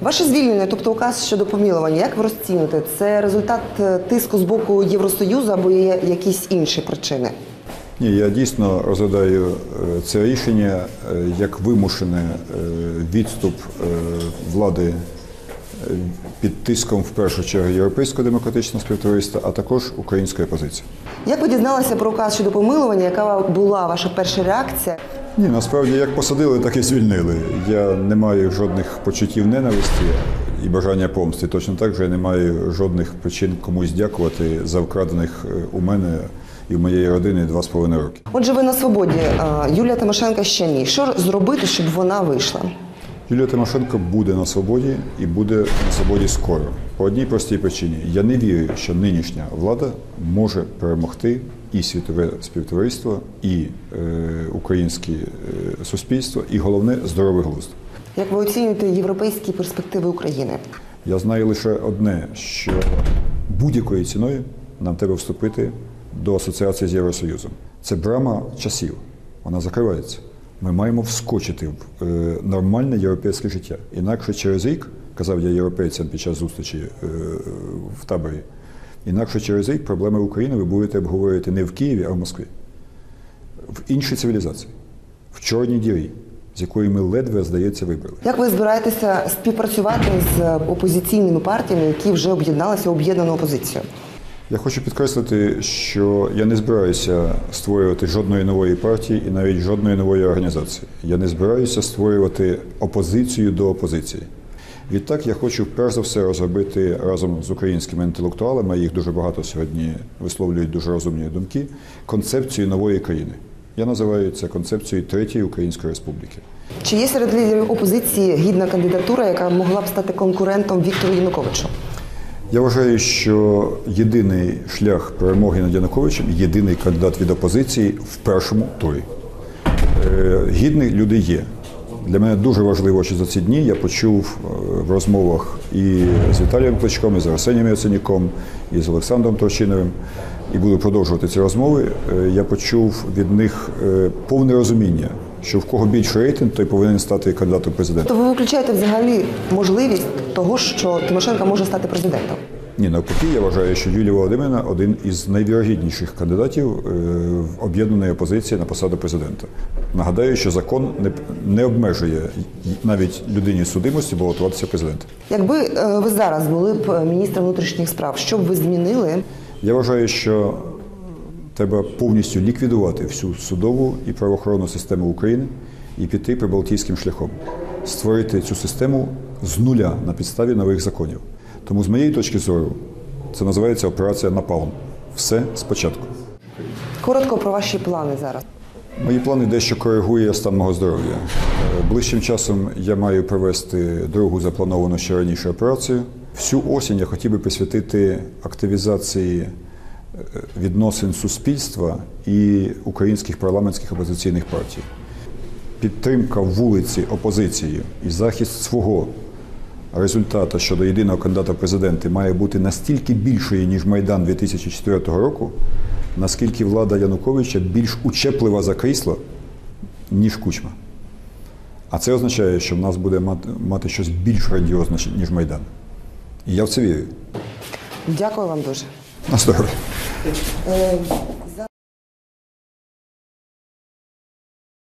Ваше звільнення, тобто указ щодо помілування, як ви розціните? Це результат е, тиску з боку Євросоюзу або є якісь інші причини? Ні, я дійсно розглядаю е, це рішення е, як вимушений відступ влади під тиском в першу чергу європейського демократичного співтовариства, а також української опозиції. Як ви дізналися про указ щодо помилування? Яка була ваша перша реакція? Ні, насправді як посадили, так і звільнили. Я не маю жодних почуттів ненависті і бажання помсти. Точно так же я не маю жодних причин комусь дякувати за вкрадених е, у мене і в моєї родини два з половиною роки. Отже, ви на свободі. Юлія Тимошенко ще ні. Що зробити, щоб вона вийшла? Юлія Тимошенко буде на свободі і буде на свободі скоро. По одній простій причині. Я не вірю, що нинішня влада може перемогти і світове співтовариство, і е, українське е, суспільство, і головне здоровий глузд. Як ви оцінюєте європейські перспективи України? Я знаю лише одне, що будь-якою ціною нам треба вступити до асоціації з Євросоюзом. Це брама часів, вона закривається. Ми маємо вскочити в е, нормальне європейське життя. Інакше через рік, казав я європейцям під час зустрічі е, в таборі, інакше через рік проблеми України ви будете обговорювати не в Києві, а в Москві, в іншій цивілізації, в чорній дірі, з якої ми ледве, здається, вибрали. Як ви збираєтеся співпрацювати з опозиційними партіями, які вже об'єдналися об'єднану опозицію? Я хочу підкреслити, що я не збираюся створювати жодної нової партії і навіть жодної нової організації. Я не збираюся створювати опозицію до опозиції. Відтак я хочу перш за все розробити разом з українськими інтелектуалами, їх дуже багато сьогодні висловлюють дуже розумні думки, концепцію нової країни. Я називаю це концепцією Третьої Української Республіки. Чи є серед лідерів опозиції гідна кандидатура, яка могла б стати конкурентом Віктору Януковичу? Я вважаю, що єдиний шлях перемоги над Януковичем єдиний кандидат від опозиції в першому турі. Е, Гідні люди є. Для мене дуже важливо, що за ці дні я почув е, в розмовах і з Віталієм Кличком, і з Арсенієм Яценюком, і з Олександром Торчиновим, і буду продовжувати ці розмови. Е, Я почув від них повне розуміння, що в кого більше рейтинг, той повинен стати кандидатом президента. То ви виключаєте взагалі можливість того, що Тимошенко може стати президентом? Ні, навпаки, я вважаю, що Юлія Володимирівна один із найвірогідніших кандидатів е, в об'єднаної опозиції на посаду президента. Нагадаю, що закон не, не обмежує навіть людині судимості балотуватися президентом. Якби е, ви зараз були б е, міністром внутрішніх справ, що б ви змінили? Я вважаю, що треба повністю ліквідувати всю судову і правоохоронну систему України і піти прибалтійським шляхом, створити цю систему з нуля на підставі нових законів. Тому з моєї точки зору це називається операція Напалм. Все спочатку. Коротко про ваші плани зараз. Мої плани дещо коригує стан мого здоров'я. Е, Ближчим часом я маю провести другу заплановану ще раніше операцію. Всю осінь я хотів би присвятити активізації відносин суспільства і українських парламентських опозиційних партій. Підтримка вулиці опозицією і захист свого результату щодо єдиного кандидата в президенти має бути настільки більшою, ніж Майдан 2004 року, наскільки влада Януковича більш учеплива за крісло, ніж кучма. А це означає, що в нас буде мати, мати щось більш грандіозне, ніж Майдан. І я в це вірю. Дякую вам дуже. На здоров'я. Е,